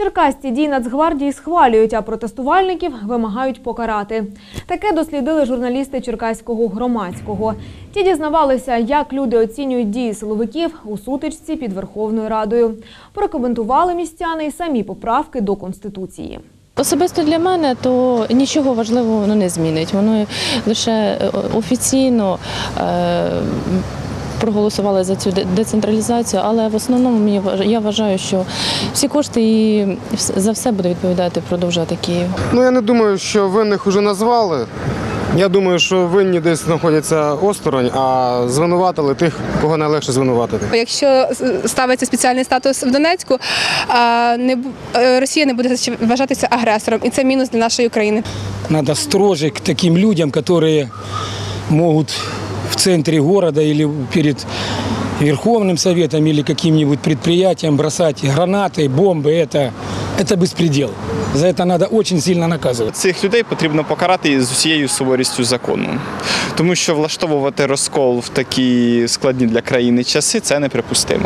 Черкасці дії Нацгвардії схвалюють, а протестувальників вимагають покарати. Таке дослідили журналісти Черкаського громадського. Ті дізнавалися, як люди оцінюють дії силовиків у сутичці під Верховною Радою. Прокоментували містяни й самі поправки до Конституції. Особисто для мене то нічого важливого воно не змінить. Воно лише е, офіційно е, проголосували за цю децентралізацію, але в основному я вважаю, що всі кошти і за все буде відповідати продовжувати Київ. Ну я не думаю, що винних уже назвали. Я думаю, що винні десь знаходяться осторонь, а звинуватили тих, кого найлегше звинуватити. Якщо ставиться спеціальний статус в Донецьку, не е, Росія не буде вважатися агресором, і це мінус для нашої країни. Надо строже к таким людям, которые могут в центре города или перед Верховным Советом или каким-нибудь предприятием бросать гранаты, бомбы. Это, это беспредел. За это надо очень сильно наказывать. Цих людей потрібно покарати з усією суворістю закону, тому що влаштовувати розкол в такі складні для країни часи це неприпустимо.